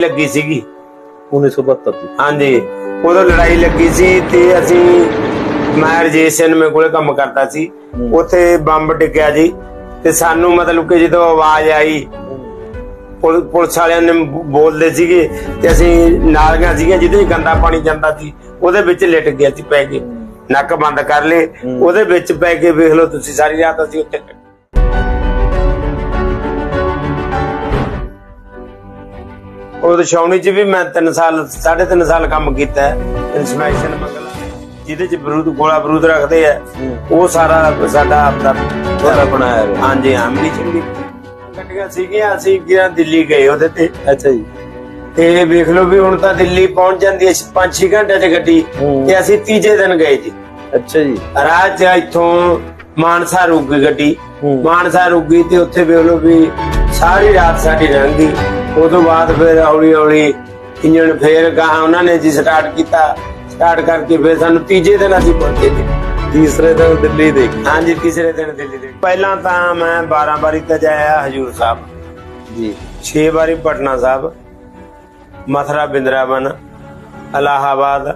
ਲੱਗੀ ਸੀਗੀ। 1972 ਦੀ। ਹਾਂਜੀ। ਉਦੋਂ ਲੜਾਈ ਲੱਗੀ ਸੀ ਤੇ ਅਸੀਂ ਮੈਂ ਰਜੇਸ਼ ਸਿੰਘ ਮੇ ਕੋਲੇ ਕੰਮ ਕਰਦਾ ਸੀ। ਉੱਥੇ ਬੰਬ ਡਿੱਗਿਆ ਜੀ ਤੇ ਸਾਨੂੰ ਮਤਲਬ ਕਿ ਜਦੋਂ ਆਵਾਜ਼ ਆਈ ਪੁਲ- ਪੁਲਿਸ ਵਾਲਿਆਂ ਨੇ ਬੋਲਦੇ ਸੀਗੇ ਤੇ ਅਸੀਂ ਨਾਲੀਆਂ ਸੀਗੀਆਂ ਜਿਹਦੇ 'ਚ ਗੰਦਾ ਪਾਣੀ ਜਾਂਦਾ ਸੀ ਉਹਦੇ ਵਿੱਚ ਲਿਟ ਗਿਆ ਸੀ ਪੈ ਕੇ। ਨੱਕ ਬੰਦ ਕਰ ਲਏ। ਉਹਦੇ ਵਿੱਚ ਪੈ ਕੇ ਵੇਖ ਲਓ ਤੁਸੀਂ ਸਾਰੀ ਰਾਤ ਅਸੀਂ ਉੱਥੇ ਉਹ ਛਾਉਣੀ ਚ ਵੀ ਮੈਂ 3 ਸਾਲ 3.5 ਸਾਲ ਕੰਮ ਕੀਤਾ ਹੈ ਇਨਸਪੈਕਸ਼ਨ ਮੰਗਲਾ ਜਿਹਦੇ ਚ ਬਰੂਦ ਗੋਲਾ ਬਰੂਦ ਰੱਖਦੇ ਆ ਉਹ ਸਾਰਾ ਸਾਡਾ ਆਪਦਾ ਤੁਹਾਡਾ ਬਣਾਇਆ ਹੋਇਆ। ਹਾਂਜੀ ਹਾਂ ਮਿਲੀ ਚੰਗੀ ਗੱਡੀਆਂ ਸੀਗੀਆਂ ਅਸੀਂ ਗਿਆ ਦਿੱਲੀ ਗਏ ਉਹਦੇ ਤੇ। ਅੱਛਾ ਜੀ। ਤੇ ਵੇਖ ਲਓ ਵੀ ਹੁਣ ਤਾਂ ਦਿੱਲੀ ਪਹੁੰਚ ਜਾਂਦੀ ਹੈ 5-6 ਘੰਟੇ ਚ ਗੱਡੀ। ਤੇ ਅਸੀਂ ਤੀਜੇ ਦਿਨ ਗਏ ਜੀ। ਅੱਛਾ ਜੀ। ਚ ਇੱਥੋਂ ਮਾਨਸਾ ਰੁਕ ਗਈ ਗੱਡੀ। ਮਾਨਸਾ ਰੁਕ ਗਈ ਤੇ ਉੱਥੇ ਵੇਖ ਲਓ ਵੀ ਸਾਰੀ ਰਾਤ ਸਾਡੀ ਲੰਘ ਉਦੋਂ ਬਾਅਦ ਫਿਰ ਹੌਲੀ ਹੌਲੀ ਇੰਜਣ ਫੇਰ ਗਾਂ ਉਹਨਾਂ ਨੇ ਜੀ ਸਟਾਰਟ ਕੀਤਾ। ਸਟਾਰਟ ਕਰਕੇ ਫਿਰ ਸਾਨੂੰ ਤੀਜੇ ਦਿਨ ਅਸੀਂ ਪਹੁੰਚੇ ਜੀ। ਤੀਸਰੇ ਦਿਨ ਦਿੱਲੀ ਦੇ। ਹਾਂਜੀ ਤੀਸਰੇ ਦਿਨ ਦਿੱਲੀ ਦੇ। ਪਹਿਲਾਂ ਤਾਂ ਮੈਂ 12 ਵਾਰੀ ਤਾਂ ਜਾਇਆ ਹਜੂਰ ਸਾਹਿਬ। ਜੀ। 6 ਵਾਰੀ ਪਟਨਾ ਸਾਹਿਬ ਮਥੁਰਾ ਬਿੰਦਰਾਵਨ ਇਲਾਹਾਬਾਦ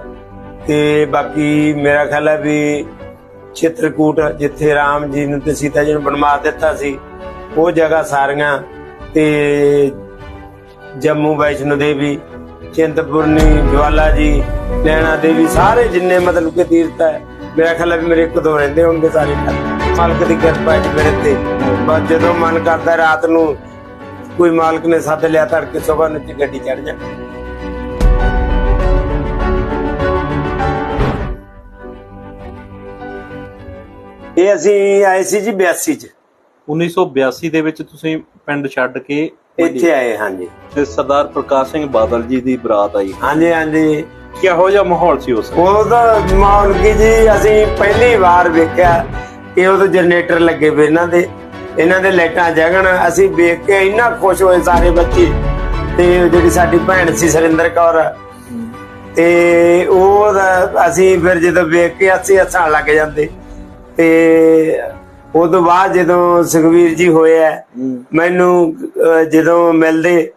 ਤੇ ਬਾਕੀ ਮੇਰਾ ਖਿਆਲ ਹੈ ਵੀ ਚਿੱਤਰਕੂਟ ਜਿੱਥੇ ਰਾਮ ਜੀ ਨੂੰ ਤੇ ਸੀਤਾ ਜੀ ਨੂੰ ਬਣਵਾ ਦਿੱਤਾ ਸੀ ਉਹ ਜਗ੍ਹਾ ਸਾਰੀਆਂ ਤੇ ਜੰਮੂ ਵੈਸ਼ਨੋ ਦੇਵੀ, ਚਿੰਤਪੁਰਨੀ, ਜਵਾਲਾ ਜੀ, ਨੈਣਾ ਦੇਵੀ, ਸਾਰੇ ਜਿੰਨੇ ਮਤਲਬ ਕਿ ਤੀਰਥ ਹੈ, ਮੇਰਾ ਖਿਆਲ ਹੈ ਵੀ ਮੇਰੇ ਇੱਕ ਦੋ ਰਹਿੰਦੇ ਹੋਣਗੇ ਸਾਰੇ ਮਾਲਕ ਦੀ ਕਿਰਪਾ ਹੈ ਮੇਰੇ ਤੇ। ਬਸ ਜਦੋਂ ਮਨ ਕਰਦਾ ਰਾਤ ਨੂੰ ਕੋਈ ਮਾਲਕ ਨੇ ਸੱਦ ਲਿਆ ਤੜਕੇ ਸਵੇਰ ਨੂੰ ਗੱਡੀ ਚੜ ਜਾ ਇਹ ਅਸੀਂ ਆਏ ਸੀ ਜੀ 82 ਚ। 1982 ਦੇ ਵਿੱਚ ਤੁਸੀਂ ਪਿੰਡ ਛੱਡ ਕੇ ਇੱਥੇ ਆਏ ਹਾਂਜੀ। ਤੇ ਸਰਦਾਰ ਪ੍ਰਕਾਸ਼ ਸਿੰਘ ਬਾਦਲ ਜੀ ਦੀ ਬਰਾਤ ਆਈ। ਹਾਂਜੀ ਹਾਂਜੀ। ਕਿਹੋ ਜਿਹਾ ਮਾਹੌਲ ਸੀ ਉਸ? ਉਹਦਾ ਮੌਲਕੀ ਜੀ ਅਸੀਂ ਪਹਿਲੀ ਵਾਰ ਵੇਖਿਆ ਕਿ ਉਦੋਂ ਜਨਰੇਟਰ ਲੱਗੇ ਵੇ ਇਹਨਾਂ ਦੇ ਇਹਨਾਂ ਦੇ ਲਾਈਟਾਂ ਜਗਣ। ਅਸੀਂ ਵੇਖ ਕੇ ਇੰਨਾ ਖੁਸ਼ ਹੋਏ ਸਾਰੇ ਬੱਚੇ। ਤੇ ਜਿਹੜੀ ਸਾਡੀ ਭੈਣ ਸੀ ਸਰਿੰਦਰ ਕੌਰ ਤੇ ਉਹ ਅਸੀਂ ਫਿਰ ਜਦੋਂ ਵੇਖ ਕੇ ਅਸੀਂ ਹੱਸਣ ਲੱਗ ਜਾਂਦੇ। ਤੇ ਉਦੋਂ ਬਾਅਦ ਜਦੋਂ ਸੁਖਵੀਰ ਜੀ ਹੋਇਆ ਮੈਨੂੰ ਜਦੋਂ ਮਿਲਦੇ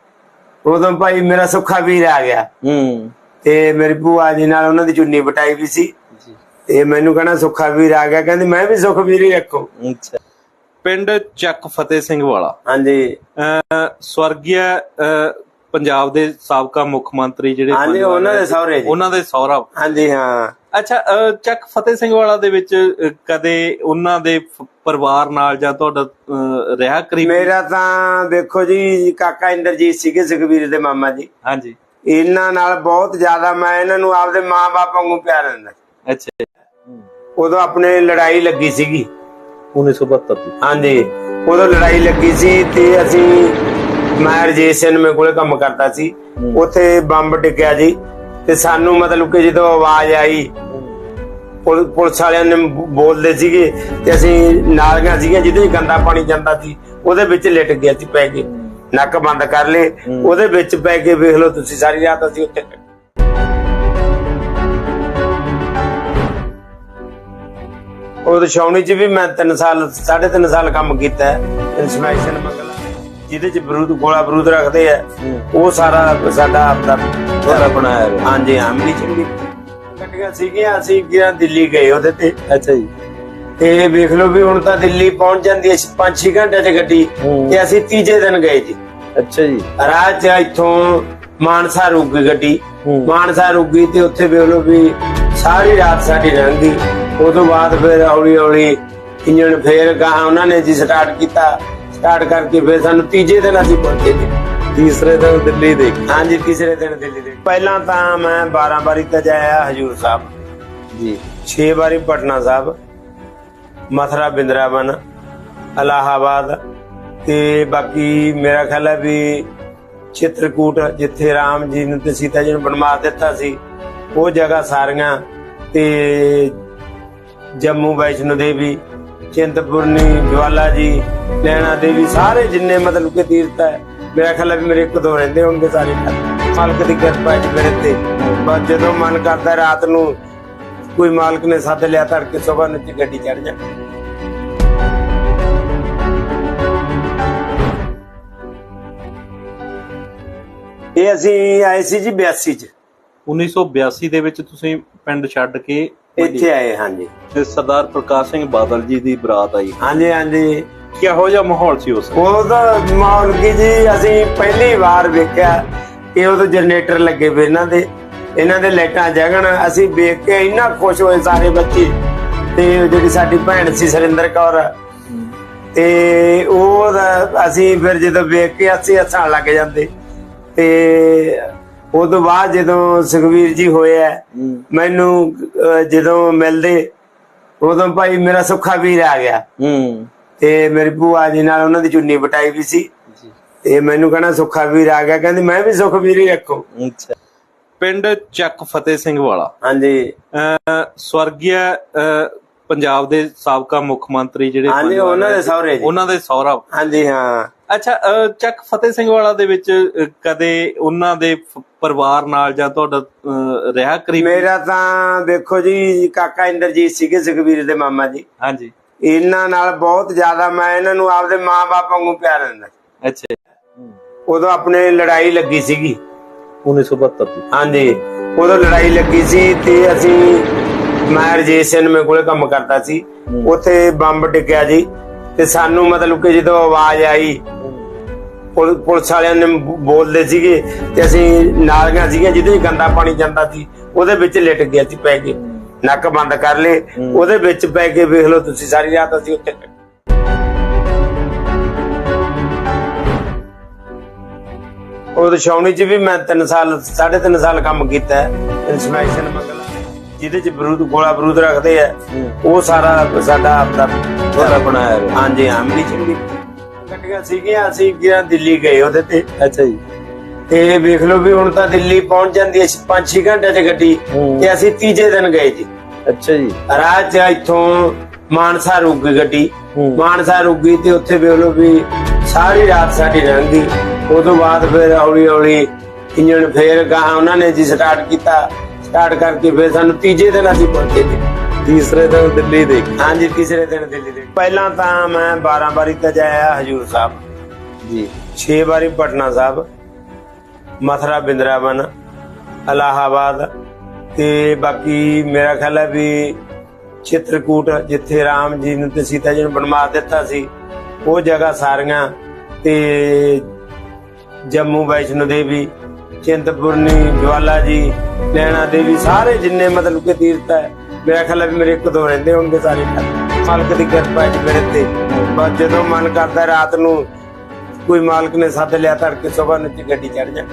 ਉਦੋਂ ਭਾਈ ਮੇਰਾ ਸੁੱਖਾ ਵੀਰ ਆ ਗਿਆ। ਹੂੰ। ਤੇ ਮੇਰੀ ਭੂਆ ਜੀ ਨਾਲ ਉਹਨਾਂ ਦੀ ਚੁੰਨੀ ਬਟਾਈ ਵੀ ਸੀ। ਤੇ ਮੈਨੂੰ ਕਹਿੰਦਾ ਸੁੱਖਾ ਵੀਰ ਆ ਗਿਆ ਕਹਿੰਦੀ ਮੈਂ ਵੀ ਸੁਖ ਵੀਰ ਹੀ ਰੱਖੋ। ਅੱਛਾ। ਪਿੰਡ ਚੱਕ ਫਤਿਹ ਸਿੰਘ ਵਾਲਾ। ਹਾਂਜੀ। ਅਹ ਸਵਰਗੀ ਅਹ ਪੰਜਾਬ ਦੇ ਸਾਬਕਾ ਮੁੱਖ ਮੰਤਰੀ ਜਿਹੜੇ ਹਾਂਜੀ ਉਹਨਾਂ ਦੇ ਸਹੁਰੇ ਜੀ। ਉਹਨਾਂ ਦੇ ਸਹੁਰਾ। ਹਾਂਜੀ ਹਾਂ। ਅੱਛਾ ਚੱਕ ਫਤਿਹ ਸਿੰਘ ਵਾਲਾ ਦੇ ਵਿੱਚ ਕਦੇ ਉਹਨਾਂ ਦੇ ਪਰਿਵਾਰ ਨਾਲ ਜਾਂ ਤੁਹਾਡਾ ਰਿਹਾ ਕਰੀਬ? ਮੇਰਾ ਤਾਂ ਦੇਖੋ ਜੀ ਕਾਕਾ ਇੰਦਰਜੀਤ ਸੀਗੇ ਸੁਖਵੀਰ ਦੇ ਮਾਮਾ ਜੀ। ਹਾਂਜੀ। ਇਹਨਾਂ ਨਾਲ ਬਹੁਤ ਜ਼ਿਆਦਾ ਮੈਂ ਇਹਨਾਂ ਨੂੰ ਆਪਦੇ ਮਾਂ-ਬਾਪ ਵਾਂਗੂ ਪਿਆਰ ਦਿੰਦਾ। ਅੱਛਾ। ਉਦੋਂ ਆਪਣੇ ਲੜਾਈ ਲੱਗੀ ਸੀਗੀ। 1972 ਦੀ। ਹਾਂਜੀ। ਉਦੋਂ ਲੜਾਈ ਲੱਗੀ ਸੀ ਤੇ ਅਸੀਂ ਮੈਂ ਰਜੇਸ਼ ਸਿੰਘ ਮੇ ਕੋਲੇ ਕੰਮ ਕਰਦਾ ਸੀ। ਉੱਥੇ ਬੰਬ ਡਿੱਗਿਆ ਜੀ। ਤੇ ਸਾਨੂੰ ਮਤਲਬ ਕਿ ਜਦੋਂ ਆਵਾਜ਼ ਆਈ ਪੁਲ- ਪੁਲਿਸ ਵਾਲਿਆਂ ਨੇ ਬੋਲਦੇ ਸੀਗੇ ਤੇ ਅਸੀਂ ਨਾਲੀਆਂ ਸੀਗੀਆਂ ਜਿਹਦੇ 'ਚ ਗੰਦਾ ਪਾਣੀ ਜਾਂਦਾ ਸੀ ਉਹਦੇ ਵਿੱਚ ਲਿਟ ਗਿਆ ਸੀ ਪੈ ਕੇ। ਨੱਕ ਬੰਦ ਕਰ ਲਏ ਉਹਦੇ ਵਿੱਚ ਪੈ ਕੇ ਵੇਖ ਲਓ ਤੁਸੀਂ ਸਾਰੀ ਰਾਤ ਅਸੀਂ ਉੱਥੇ ਉਹ ਛਾਉਣੀ ਚ ਵੀ ਮੈਂ 3 ਸਾਲ 3.5 ਸਾਲ ਕੰਮ ਕੀਤਾ ਹੈ। ਇਨਸਪੈਕਸ਼ਨ ਮੰਗਲਾ ਜਿਹਦੇ ਚ ਬਰੂਦ ਗੋਲਾ ਬਰੂਦ ਰੱਖਦੇ ਆ ਉਹ ਸਾਰਾ ਸਾਡਾ ਆਪਦਾ ਤੁਹਾਡਾ ਬਣਾਇਆ ਹੋਇਆ। ਹਾਂਜੀ ਹਾਂ ਮਿਲੀ ਚੰਗੀ ਗੱਡੀਆਂ ਸੀਗੀਆਂ ਅਸੀਂ ਗਿਆ ਦਿੱਲੀ ਗਏ ਉਹਦੇ ਤੇ। ਅੱਛਾ ਜੀ। ਤੇ ਵੇਖ ਲਓ ਵੀ ਹੁਣ ਤਾਂ ਦਿੱਲੀ ਪਹੁੰਚ ਜਾਂਦੀ ਹੈ 5-6 ਘੰਟੇ ਚ ਗੱਡੀ। ਤੇ ਅਸੀਂ ਤੀਜੇ ਦਿਨ ਗਏ ਜੀ। ਅੱਛਾ ਜੀ। ਚ ਇੱਥੋਂ ਮਾਨਸਾ ਰੁਕ ਗਈ ਗੱਡੀ। ਮਾਨਸਾ ਰੁਕ ਗਈ ਤੇ ਉੱਥੇ ਵੇਖ ਲਓ ਵੀ ਸਾਰੀ ਰਾਤ ਸਾਡੀ ਲੰਘ ਗਈ ਉਦੋਂ ਬਾਅਦ ਫਿਰ ਹੌਲੀ ਹੌਲੀ ਇੰਜਣ ਫੇਰ ਗਾਂ ਉਹਨਾਂ ਨੇ ਜੀ ਸਟਾਰਟ ਕੀਤਾ। ਸਟਾਰਟ ਕਰਕੇ ਫਿਰ ਸਾਨੂੰ ਤੀਜੇ ਦਿਨ ਅਸੀਂ ਪਹੁੰਚੇ ਜੀ। ਤੀਸਰੇ ਦਿਨ ਦਿੱਲੀ ਦੇ। ਹਾਂਜੀ ਤੀਸਰੇ ਦਿਨ ਦਿੱਲੀ ਦੇ। ਪਹਿਲਾਂ ਤਾਂ ਮੈਂ 12 ਵਾਰੀ ਤਾਂ ਜਾਇਆ ਹਜੂਰ ਸਾਹਿਬ। ਜੀ। 6 ਵਾਰੀ ਪਟਨਾ ਸਾਹਿਬ ਮਥੁਰਾ ਬਿੰਦਰਾਵਨ ਇਲਾਹਾਬਾਦ ਤੇ ਬਾਕੀ ਮੇਰਾ ਖਿਆਲ ਹੈ ਵੀ ਚਿੱਤਰਕੂਟ ਜਿੱਥੇ ਰਾਮ ਜੀ ਨੂੰ ਤੇ ਸੀਤਾ ਜੀ ਨੂੰ ਬਣਵਾ ਦਿੱਤਾ ਸੀ ਉਹ ਜਗ੍ਹਾ ਸਾਰੀਆਂ ਤੇ ਜੰਮੂ ਵੈਸ਼ਨੋ ਦੇਵੀ ਚਿੰਤਪੁਰਨੀ ਜਵਾਲਾ ਜੀ ਨੈਣਾ ਦੇਵੀ ਸਾਰੇ ਜਿੰਨੇ ਮਤਲਬ ਕਿ ਤੀਰਥ ਹੈ ਮੇਰਾ ਖਿਆਲ ਹੈ ਵੀ ਮੇਰੇ ਇੱਕ ਦੋ ਰਹਿੰਦੇ ਹੋਣਗੇ ਸਾਰੇ। ਮਾਲਕ ਦੀ ਕਿਰਪਾ ਹੈ ਮੇਰੇ ਤੇ। ਬਸ ਜਦੋਂ ਮਨ ਕਰਦਾ ਰਾਤ ਨੂੰ ਕੋਈ ਮਾਲਕ ਨੇ ਸੱਦ ਲਿਆ ਤੜਕੇ ਸਵੇਰ ਨੂੰ ਗੱਡੀ ਚੜ ਜਾ। ਇਹ ਅਸੀਂ ਆਏ ਸੀ ਜੀ 82 ਚ। 1982 ਦੇ ਵਿੱਚ ਤੁਸੀਂ ਪਿੰਡ ਛੱਡ ਕੇ ਇੱਥੇ ਆਏ ਹਾਂਜੀ। ਤੇ ਸਰਦਾਰ ਪ੍ਰਕਾਸ਼ ਸਿੰਘ ਬਾਦਲ ਜੀ ਦੀ ਬਰਾਤ ਆਈ। ਹਾਂਜੀ ਹਾਂਜੀ। ਕਿਹੋ ਜਿਹਾ ਮਾਹੌਲ ਸੀ ਉਸ ਉਹ ਤਾਂ ਮਾਹੌਲ ਕੀ ਜੀ ਅਸੀਂ ਪਹਿਲੀ ਵਾਰ ਵੇਖਿਆ ਕਿ ਉਦੋਂ ਜਨਰੇਟਰ ਲੱਗੇ ਵੇ ਇਹਨਾਂ ਦੇ ਇਹਨਾਂ ਦੇ ਲਾਈਟਾਂ ਜਗਣ ਅਸੀਂ ਵੇਖ ਕੇ ਇੰਨਾ ਖੁਸ਼ ਹੋਏ ਸਾਰੇ ਬੱਚੇ। ਤੇ ਜਿਹੜੀ ਸਾਡੀ ਭੈਣ ਸੀ ਸਰਿੰਦਰ ਕੌਰ ਤੇ ਉਹ ਅਸੀਂ ਫਿਰ ਜਦੋਂ ਵੇਖ ਕੇ ਅਸੀਂ ਹੱਸਣ ਲੱਗ ਜਾਂਦੇ। ਤੇ ਉਹ ਤੋਂ ਬਾਅਦ ਜਦੋਂ ਸੁਖਵੀਰ ਜੀ ਹੋਇਆ ਮੈਨੂੰ ਜਦੋਂ ਮਿਲਦੇ ਉਦੋਂ ਭਾਈ ਮੇਰਾ ਸੁੱਖਾ ਵੀਰ ਆ ਗਿਆ। ਹੂੰ। ਤੇ ਮੇਰੀ ਭੂਆ ਜੀ ਨਾਲ ਉਹਨਾਂ ਦੀ ਚੁੰਨੀ ਬਟਾਈ ਵੀ ਸੀ। ਤੇ ਮੈਨੂੰ ਕਹਿੰਦਾ ਸੁੱਖਾ ਵੀਰ ਆ ਗਿਆ ਕਹਿੰਦੀ ਮੈਂ ਵੀ ਸੁਖ ਵੀਰ ਹੀ ਰੱਖੋ। ਅੱਛਾ। ਪਿੰਡ ਚੱਕ ਫਤਿਹ ਸਿੰਘ ਵਾਲਾ। ਹਾਂਜੀ। ਅਹ ਸਵਰਗੀ ਅਹ ਪੰਜਾਬ ਦੇ ਸਾਬਕਾ ਮੁੱਖ ਮੰਤਰੀ ਜਿਹੜੇ ਹਾਂਜੀ, ਉਹਨਾਂ ਦੇ ਸਹੁਰੇ ਜੀ। ਉਹਨਾਂ ਦੇ ਸਹੁਰਾ। ਹਾਂਜੀ ਹਾਂ। ਅੱਛਾ ਚੱਕ ਫਤਿਹ ਸਿੰਘ ਵਾਲਾ ਦੇ ਵਿੱਚ ਕਦੇ ਉਹਨਾਂ ਦੇ ਪਰਿਵਾਰ ਨਾਲ ਜਾਂ ਤੁਹਾਡਾ ਰਿਹਾ ਕਰੀਬ? ਮੇਰਾ ਤਾਂ ਦੇਖੋ ਜੀ ਕਾਕਾ ਇੰਦਰਜੀਤ ਸੀਗੇ ਸੁਖਵੀਰ ਦੇ ਮਾਮਾ ਜੀ। ਹਾਂਜੀ। ਇਹਨਾਂ ਨਾਲ ਬਹੁਤ ਜ਼ਿਆਦਾ ਮੈਂ ਇਹਨਾਂ ਨੂੰ ਆਪਦੇ ਮਾਂ-ਬਾਪ ਵਾਂਗੂ ਪਿਆਰ ਦਿੰਦਾ। ਅੱਛਾ। ਉਦੋਂ ਆਪਣੇ ਲੜਾਈ ਲੱਗੀ ਸੀਗੀ। 1972 ਦੀ। ਹਾਂਜੀ। ਉਦੋਂ ਲੜਾਈ ਲੱਗੀ ਸੀ ਤੇ ਅਸੀਂ ਮੈਂ ਰਜੇਸ਼ ਸਿੰਘ ਕੋਲੇ ਕੰਮ ਕਰਦਾ ਸੀ। ਉੱਥੇ ਬੰਬ ਡਿੱਗਿਆ ਜੀ ਤੇ ਸਾਨੂੰ ਮਤਲਬ ਕਿ ਜਦੋਂ ਆਵਾਜ਼ ਆਈ ਪੁਲ- ਪੁਲਿਸ ਵਾਲਿਆਂ ਨੇ ਬੋਲਦੇ ਸੀਗੇ ਤੇ ਅਸੀਂ ਨਾਲੀਆਂ ਸੀਗੀਆਂ ਜਿਹਦੇ ਗੰਦਾ ਪਾਣੀ ਜਾਂਦਾ ਸੀ ਉਹਦੇ ਵਿੱਚ ਲਿਟ ਗਿਆ ਸੀ ਪੈ ਕੇ। ਨੱਕ ਬੰਦ ਕਰ ਲਏ ਉਹਦੇ ਵਿੱਚ ਪੈ ਕੇ ਵੇਖ ਲਓ ਤੁਸੀਂ ਸਾਰੀ ਰਾਤ ਅਸੀਂ ਉੱਥੇ ਕੱਟੀ। ਉਹ ਛਾਉਣੀ ਚ ਵੀ ਮੈਂ 3 ਸਾਲ 3.5 ਸਾਲ ਕੰਮ ਕੀਤਾ ਇਨਸਪੈਕਸ਼ਨ ਮਗਲਾ ਜਿਹਦੇ ਚ ਬਰੂਦ ਗੋਲਾ ਬਰੂਦ ਰੱਖਦੇ ਆ ਉਹ ਸਾਰਾ ਸਾਡਾ ਆਪਦਾ ਤੁਹਾਡਾ ਬਣਾਇਆ। ਹਾਂਜੀ ਹਾਂ ਮਿਲੀ ਚੰਗੀ ਗੱਡੀਆਂ ਸੀਗੀਆਂ ਅਸੀਂ ਗਿਆ ਦਿੱਲੀ ਗਏ ਉਹਦੇ ਤੇ। ਅੱਛਾ ਜੀ। ਤੇ ਵੇਖ ਲਓ ਵੀ ਹੁਣ ਤਾਂ ਦਿੱਲੀ ਪਹੁੰਚ ਜਾਂਦੀ ਹੈ 5-6 ਘੰਟੇ ਚ ਗੱਡੀ। ਤੇ ਅਸੀਂ ਤੀਜੇ ਦਿਨ ਗਏ ਜੀ। ਅੱਛਾ ਜੀ। ਚ ਇੱਥੋਂ ਮਾਨਸਾ ਰੁਕ ਗਈ ਗੱਡੀ। ਮਾਨਸਾ ਰੁਕ ਗਈ ਤੇ ਉੱਥੇ ਵੇਖ ਲਓ ਵੀ ਸਾਰੀ ਰਾਤ ਸਾਡੀ ਲੰਘ ਗਈ ਉਦੋਂ ਬਾਅਦ ਫਿਰ ਹੌਲੀ ਹੌਲੀ ਇੰਜਣ ਫੇਰ ਗਾਹਾਂ ਉਹਨਾਂ ਨੇ ਜੀ ਸਟਾਰਟ ਕੀਤਾ। ਸਟਾਰਟ ਕਰਕੇ ਫਿਰ ਸਾਨੂੰ ਤੀਜੇ ਦਿਨ ਅਸੀਂ ਪਹੁੰਚੇ ਜੀ। ਤੀਸਰੇ ਦਿਨ ਦਿੱਲੀ ਦੇ। ਹਾਂਜੀ ਤੀਸਰੇ ਦਿਨ ਦਿੱਲੀ ਦੇ। ਪਹਿਲਾਂ ਤਾਂ ਮੈਂ 12 ਵਾਰੀ ਤਾਂ ਜਾਇਆ ਹਜੂਰ ਸਾਹਿਬ। ਜੀ। 6 ਵਾਰੀ ਪਟਨਾ ਸਾਹਿਬ। ਮਥੁਰਾ, ਬਿੰਦਰਾਵਨ, ਅਲਾਹਾਬਾਦ ਤੇ ਬਾਕੀ ਮੇਰਾ ਖਿਆਲ ਹੈ ਵੀ ਚਿੱਤਰਕੂਟ ਜਿੱਥੇ ਰਾਮ ਜੀ ਨੂੰ ਤੇ ਸੀਤਾ ਜੀ ਨੂੰ ਬਣਵਾ ਦਿੱਤਾ ਸੀ, ਉਹ ਜਗ੍ਹਾ ਸਾਰੀਆਂ ਤੇ ਜੰਮੂ ਵੈਸ਼ਨੋ ਦੇਵੀ ਚਿੰਤਪੁਰਨੀ ਜਵਾਲਾ ਜੀ, ਨੈਣਾ ਦੇਵੀ ਸਾਰੇ ਜਿੰਨੇ ਮਤਲਬ ਕਿ ਤੀਰਥ ਹੈ, ਮੇਰਾ ਖਿਆਲ ਹੈ ਮੇਰੇ ਇੱਕ ਦੋ ਰਹਿੰਦੇ ਹੋਣਗੇ ਸਾਰੇ। ਮਾਲਕ ਦੀ ਕਿਰਪਾ ਹੈ ਮੇਰੇ ਤੇ। ਬਸ ਜਦੋਂ ਮਨ ਕਰਦਾ ਰਾਤ ਨੂੰ ਕੋਈ ਮਾਲਕ ਨੇ ਸੱਦ ਲਿਆ ਤੜਕੇ ਸਵੇਰ ਨੂੰ ਤੇ ਗੱਡੀ ਚੜ ਜਾ।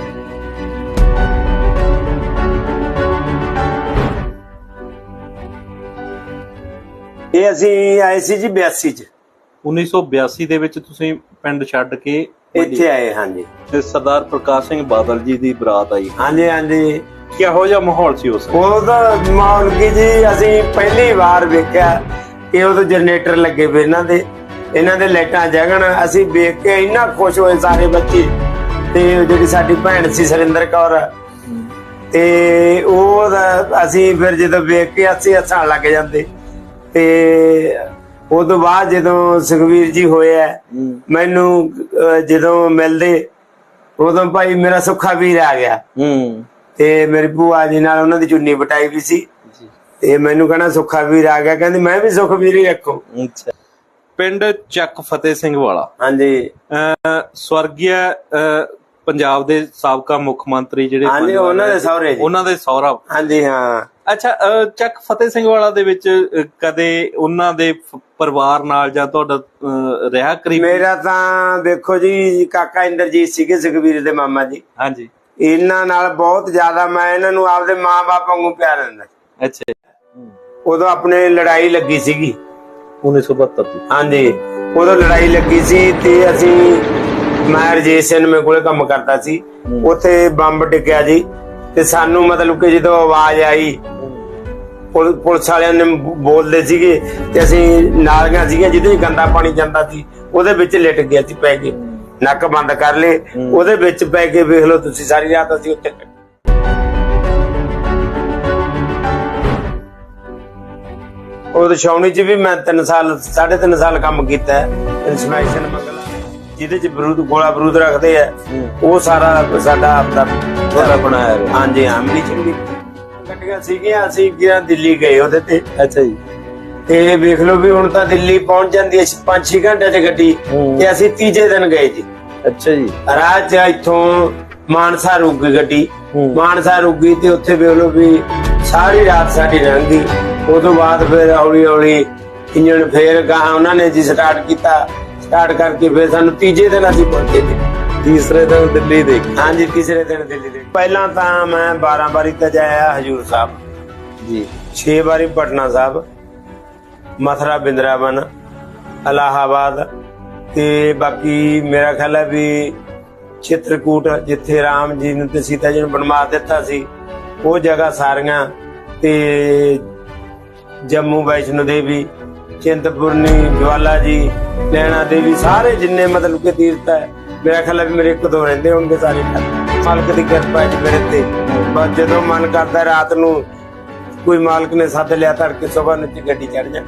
ਇਹ ਅਸੀਂ ਆਏ ਸੀ ਜੀ 82 ਚ। 1982 ਦੇ ਵਿੱਚ ਤੁਸੀਂ ਪਿੰਡ ਛੱਡ ਕੇ ਇੱਥੇ ਆਏ ਹਾਂਜੀ। ਤੇ ਸਰਦਾਰ ਪ੍ਰਕਾਸ਼ ਸਿੰਘ ਬਾਦਲ ਜੀ ਦੀ ਬਰਾਤ ਆਈ। ਹਾਂਜੀ ਹਾਂਜੀ। ਕਿਹੋ ਜਿਹਾ ਮਾਹੌਲ ਸੀ ਉਸ ਉਹ ਤਾਂ ਮਾਹੌਲ ਕੀ ਜੀ। ਅਸੀਂ ਪਹਿਲੀ ਵਾਰ ਵੇਖਿਆ ਕਿ ਉਦੋਂ ਜਨਰੇਟਰ ਲੱਗੇ ਵੇ ਇਹਨਾਂ ਦੇ। ਇਹਨਾਂ ਦੇ ਲਾਈਟਾਂ ਜਗਣ ਅਸੀਂ ਵੇਖ ਕੇ ਇੰਨਾ ਖੁਸ਼ ਹੋਏ ਸਾਰੇ ਬੱਚੇ। ਤੇ ਜਿਹੜੀ ਸਾਡੀ ਭੈਣ ਸੀ ਸਰਿੰਦਰ ਕੌਰ ਤੇ ਉਹ ਅਸੀਂ ਫਿਰ ਜਦੋਂ ਵੇਖ ਕੇ ਅਸੀਂ ਹੱਸਣ ਲੱਗ ਜਾਂਦੇ। ਤੇ ਉਹ ਤੋਂ ਬਾਅਦ ਜਦੋਂ ਸੁਖਵੀਰ ਜੀ ਹੋਇਆ ਮੈਨੂੰ ਜਦੋਂ ਮਿਲਦੇ ਉਦੋਂ ਭਾਈ ਮੇਰਾ ਸੁੱਖਾ ਵੀਰ ਆ ਗਿਆ। ਹੂੰ। ਤੇ ਮੇਰੀ ਭੂਆ ਜੀ ਨਾਲ ਉਹਨਾਂ ਦੀ ਚੁੰਨੀ ਬਟਾਈ ਵੀ ਸੀ। ਤੇ ਮੈਨੂੰ ਕਹਿੰਦਾ ਸੁੱਖਾ ਵੀਰ ਆ ਗਿਆ ਕਹਿੰਦੀ ਮੈਂ ਵੀ ਸੁਖ ਵੀਰ ਹੀ ਰੱਖੋ। ਅੱਛਾ। ਪਿੰਡ ਚੱਕ ਫਤਿਹ ਸਿੰਘ ਵਾਲਾ। ਹਾਂਜੀ। ਅਹ ਸਵਰਗੀ ਅਹ ਪੰਜਾਬ ਦੇ ਸਾਬਕਾ ਮੁੱਖ ਮੰਤਰੀ ਜਿਹੜੇ ਹਾਂਜੀ, ਉਹਨਾਂ ਦੇ ਸਹੁਰੇ ਜੀ। ਉਹਨਾਂ ਦੇ ਸਹੁਰਾ। ਹਾਂਜੀ ਹਾਂ। ਅੱਛਾ ਚੱਕ ਫਤਿਹ ਸਿੰਘ ਵਾਲਾ ਦੇ ਵਿੱਚ ਕਦੇ ਉਹਨਾਂ ਦੇ ਪਰਿਵਾਰ ਨਾਲ ਜਾਂ ਤੁਹਾਡਾ ਰਿਹਾ ਕਰੀਬ? ਮੇਰਾ ਤਾਂ ਦੇਖੋ ਜੀ ਕਾਕਾ ਇੰਦਰਜੀਤ ਸੀਗੇ ਸੁਖਵੀਰ ਦੇ ਮਾਮਾ ਜੀ। ਹਾਂਜੀ। ਇਹਨਾਂ ਨਾਲ ਬਹੁਤ ਜ਼ਿਆਦਾ ਮੈਂ ਇਹਨਾਂ ਨੂੰ ਆਪਦੇ ਮਾਂ-ਬਾਪ ਵਾਂਗੂ ਪਿਆਰ ਦਿੰਦਾ। ਅੱਛਾ। ਉਦੋਂ ਆਪਣੇ ਲੜਾਈ ਲੱਗੀ ਸੀਗੀ। 1972 ਦੀ। ਹਾਂਜੀ ਉਦੋਂ ਲੜਾਈ ਲੱਗੀ ਸੀ ਤੇ ਅਸੀਂ ਮੈਂ ਰਜੇਸ਼ ਸਿੰਘ ਕੋਲੇ ਕੰਮ ਕਰਦਾ ਸੀ। ਉੱਥੇ ਬੰਬ ਡਿੱਗਿਆ ਜੀ ਤੇ ਸਾਨੂੰ ਮਤਲਬ ਕਿ ਜਦੋਂ ਆਵਾਜ਼ ਆਈ ਪੁਲ- ਪੁਲਿਸ ਵਾਲਿਆਂ ਨੇ ਬੋਲਦੇ ਸੀਗੇ ਤੇ ਅਸੀਂ ਨਾਲੀਆਂ ਸੀਗੀਆਂ ਜਿਹਦੇ ਗੰਦਾ ਪਾਣੀ ਜਾਂਦਾ ਸੀ ਉਹਦੇ ਵਿੱਚ ਲਿਟ ਗਿਆ ਸੀ ਪੈ ਕੇ। ਨੱਕ ਬੰਦ ਕਰ ਲਏ। ਉਹਦੇ ਵਿੱਚ ਪੈ ਕੇ ਵੇਖ ਲਓ ਤੁਸੀਂ ਸਾਰੀ ਰਾਤ ਅਸੀਂ ਉੱਥੇ ਉਹ ਛਾਉਣੀ ਚ ਵੀ ਮੈਂ 3 ਸਾਲ 3.5 ਸਾਲ ਕੰਮ ਕੀਤਾ ਹੈ। ਇਨਸਪੈਕਸ਼ਨ ਮਗਲਾ ਜਿਹਦੇ ਚ ਬਰੂਦ ਗੋਲਾ ਬਰੂਦ ਰੱਖਦੇ ਆ। ਉਹ ਸਾਰਾ ਸਾਡਾ ਆਪਦਾ ਤੁਹਾਡਾ ਬਣਾਇਆ ਹੋਇਆ। ਹਾਂਜੀ ਹਾਂ ਮਿਲੀ ਚੰਗੀ ਗੱਡੀਆਂ ਸੀਗੀਆਂ ਅਸੀਂ ਗਿਆ ਦਿੱਲੀ ਗਏ ਉਹਦੇ ਤੇ। ਅੱਛਾ ਜੀ। ਤੇ ਵੇਖ ਲਓ ਵੀ ਹੁਣ ਤਾਂ ਦਿੱਲੀ ਪਹੁੰਚ ਜਾਂਦੀ ਹੈ 5-6 ਘੰਟੇ ਚ ਗੱਡੀ। ਤੇ ਅਸੀਂ ਤੀਜੇ ਦਿਨ ਗਏ ਜੀ। ਅੱਛਾ ਜੀ। ਚ ਇੱਥੋਂ ਮਾਨਸਾ ਰੁਕ ਗਈ ਗੱਡੀ। ਮਾਨਸਾ ਰੁਕ ਗਈ ਤੇ ਉੱਥੇ ਵੇਖ ਲਓ ਵੀ ਸਾਰੀ ਰਾਤ ਸਾਡੀ ਲੰਘ ਗਈ। ਉਸ ਤੋਂ ਬਾਅਦ ਫਿਰ ਹੌਲੀ ਹੌਲੀ ਇੰਜਣ ਫੇਰ ਗਾਂ ਉਹਨਾਂ ਨੇ ਜੀ ਸਟਾਰਟ ਕੀਤਾ। ਸਟਾਰਟ ਕਰਕੇ ਫਿਰ ਸਾਨੂੰ ਤੀਜੇ ਦਿਨ ਅਸੀਂ ਪਹੁੰਚੇ ਜੀ। ਤੀਸਰੇ ਦਿਨ ਦਿੱਲੀ ਦੇ। ਹਾਂਜੀ ਤੀਸਰੇ ਦਿਨ ਦਿੱਲੀ ਦੇ ਪਹਿਲਾਂ ਤਾਂ ਮੈਂ 12 ਵਾਰੀ ਤਾਂ ਜਾਇਆ ਹਜੂਰ ਸਾਹਿਬ। ਜੀ। 6 ਵਾਰੀ ਪਟਨਾ ਸਾਹਿਬ ਮਥੁਰਾ ਬਿੰਦਰਾਵਨ ਇਲਾਹਾਬਾਦ ਤੇ ਬਾਕੀ ਮੇਰਾ ਖਿਆਲ ਹੈ ਵੀ ਚਿੱਤਰਕੂਟ ਜਿੱਥੇ ਰਾਮ ਜੀ ਨੂੰ ਤੇ ਸੀਤਾ ਜੀ ਨੂੰ ਬਣਵਾ ਦਿੱਤਾ ਸੀ ਉਹ ਜਗ੍ਹਾ ਸਾਰੀਆਂ ਤੇ ਜੰਮੂ ਵੈਸ਼ਨੋ ਦੇਵੀ ਚਿੰਤਪੁਰਨੀ ਜਵਾਲਾ ਜੀ, ਨੈਣਾ ਦੇਵੀ, ਸਾਰੇ ਜਿੰਨੇ ਮਤਲਬ ਕਿ ਤੀਰਥ ਹੈ, ਮੇਰਾ ਖਿਆਲ ਹੈ ਵੀ ਮੇਰੇ ਇੱਕ ਦੋ ਰਹਿੰਦੇ ਹੋਣਗੇ ਸਾਰੇ ਮਾਲਕ ਦੀ ਕਿਰਪਾ ਹੈ ਜੀ ਮੇਰੇ ਤੇ। ਬਸ ਜਦੋਂ ਮਨ ਕਰਦਾ ਰਾਤ ਨੂੰ ਕੋਈ ਮਾਲਕ ਨੇ ਸੱਦ ਲਿਆ ਤੜਕੇ ਸਵੇਰ ਨੂੰ ਗੱਡੀ ਚੜ ਜਾ।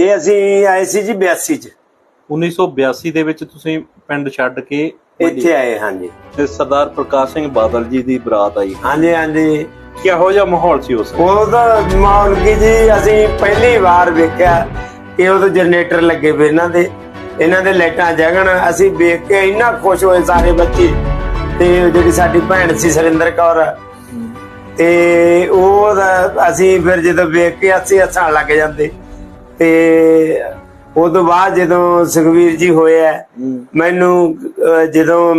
ਇਹ ਅਸੀਂ ਆਏ ਸੀ ਜੀ 82 ਚ। 1982 ਦੇ ਵਿੱਚ ਤੁਸੀਂ ਪਿੰਡ ਛੱਡ ਕੇ ਇੱਥੇ ਆਏ ਹਾਂਜੀ। ਤੇ ਸਰਦਾਰ ਪ੍ਰਕਾਸ਼ ਸਿੰਘ ਬਾਦਲ ਜੀ ਦੀ ਬਰਾਤ ਆਈ। ਹਾਂਜੀ ਹਾਂਜੀ। ਕਿਹੋ ਜਿਹਾ ਮਾਹੌਲ ਸੀ ਉਸ ਉਹ ਤਾਂ ਮਾਹੌਲ ਕੀ ਜੀ? ਅਸੀਂ ਪਹਿਲੀ ਵਾਰ ਵੇਖਿਆ ਕਿ ਉਹ ਜਨਰੇਟਰ ਲੱਗੇ ਪਏ ਇਹਨਾਂ ਦੇ। ਇਹਨਾਂ ਦੇ ਲਾਈਟਾਂ ਜਗਣ। ਅਸੀਂ ਵੇਖ ਕੇ ਇੰਨਾ ਖੁਸ਼ ਹੋਏ ਸਾਰੇ ਬੱਚੇ। ਤੇ ਜਿਹੜੀ ਸਾਡੀ ਭੈਣ ਸੀ ਸਰਿੰਦਰ ਕੌਰ ਤੇ ਉਹ ਅਸੀਂ ਫਿਰ ਜਦੋਂ ਵੇਖ ਕੇ ਅਸੀਂ ਹੱਸਣ ਲੱਗ ਜਾਂਦੇ। ਤੇ ਤੋਂ ਬਾਅਦ ਜਦੋਂ ਸੁਖਵੀਰ ਜੀ ਹੋਇਆ ਮੈਨੂੰ ਜਦੋਂ